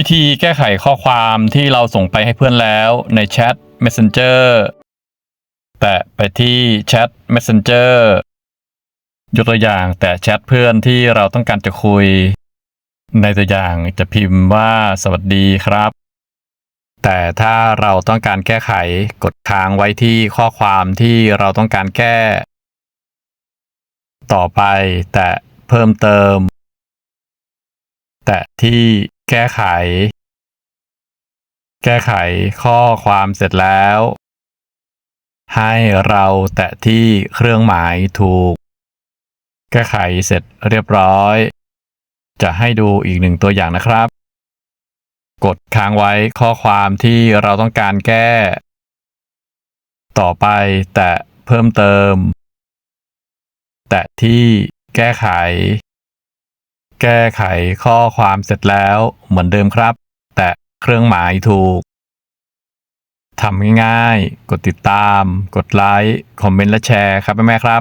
วิธีแก้ไขข้อความที่เราส่งไปให้เพื่อนแล้วในแชท Messenger แตะไปที่แชท Messenger ยกตัวอย่างแต่แชทเพื่อนที่เราต้องการจะคุย ในตัวอย่างจะพิมพ์ว่าสวัสดีครับ แต่ถ้าเราต้องการแก้ไขกดค้างไว้ที่ข้อความที่เราต้องการแก้ ต่อไปแตะเพิ่มเติม แตะที่ แก้ไข แก้ไขข้อความเสร็จแล้ว ให้เราแตะที่เครื่องหมายถูก แก้ไขเสร็จเรียบร้อย จะให้ดูอีกหนึ่งตัวอย่างนะครับ กดค้างไว้ข้อความที่เราต้องการแก้ ต่อไปแตะเพิ่มเติม แตะที่แก้ไข แก้ไขข้อความเสร็จแล้วเหมือนเดิมครับ แตะเครื่องหมายถูกทำง่ายๆ กดติดตาม กดไลค์ คอมเมนต์และแชร์ครับแม่ๆครับ